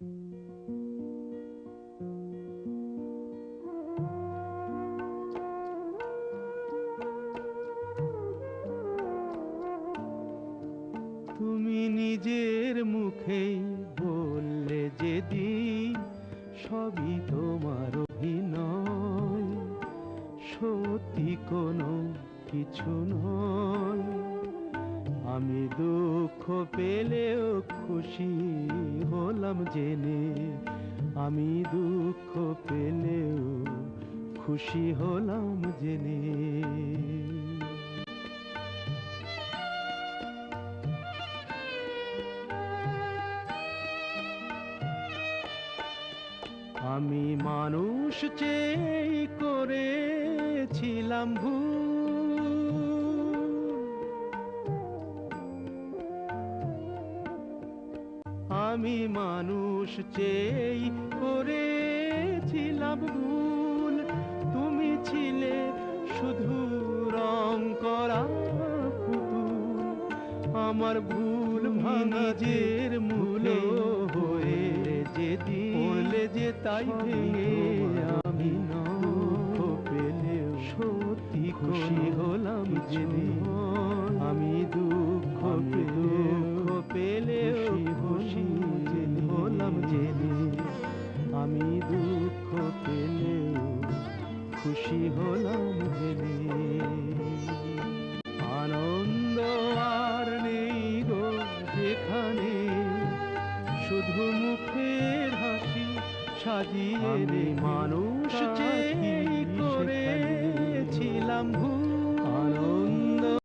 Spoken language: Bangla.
তুমি নিজের মুখেই বললে যেদিন সবই তোমার অভিনয়। সত্যি কোনো কিছু নয়। আমি দুঃখ পেলেও খুশি হলাম জেনে। আমি দুঃখ পেলেও খুশি হলাম জেনে। আমি মানুষ চেয়ে করেছিলাম ভুল। আমি মানুষ চেয়ে করেছিলাম ভুল। তুমি ছিলে শুধু রং করা পুতুল। আমার ভুল নিজের মূলে হয়ে যেদিন যে তাই আমি দুঃখ খুশি হলাম জেনে। আনন্দ আর নেই গো যেখানে শুধু মুখের হাসি সাজিয়ে মানুষ করে